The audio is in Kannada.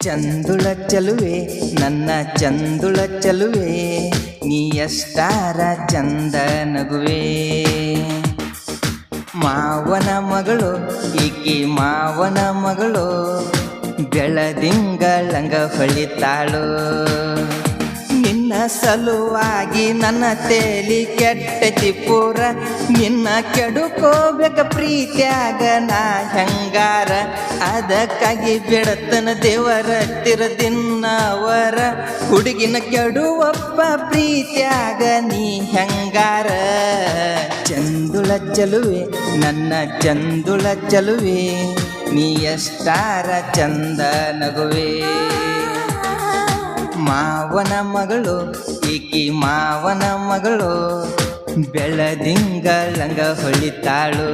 ಚಂದುಳ ಚಲುವೆ, ನನ್ನ ಚಂದುಳ ಚಲುವೆ ನೀ ಎಷ್ಟಾರ ಚಂದ ನಗುವೆ. ಮಾವನ ಮಗಳು ಈಕೆ ಮಾವನ ಮಗಳು ಬೆಳದಿಂಗಳಂಗ ಹೊಳಿತಾಳು. ಸಲುವಾಗಿ ನನ್ನ ತೇಲಿ ಕೆಟ್ಟ ಪೂರ ನಿನ್ನ ಕೆಡುಕೋಬೇಕ ಪ್ರೀತ್ಯಾಗ ನಾ ಹೆಂಗಾರ? ಅದಕ್ಕಾಗಿ ಬಿಡತನ ದೇವರ ತಿರದಿನ್ನವರ ಹುಡುಗಿನ ಕೆಡುವಪ್ಪ ಪ್ರೀತ್ಯಾಗ ನೀ ಹೆಂಗಾರ? ಚಂದುಳ ಚಲುವೆ, ನನ್ನ ಚಂದುಳ ಚಲುವೆ. ನೀ ಎಷ್ಟಾರ ಚಂದ ನಗುವೆ. ಮಾವನ ಮಗಳು ಈಕಿ ಮಾವನ ಮಗಳು ಬೆಳದಿಂಗಳಂಗ ಹೊಳಿತಾಳು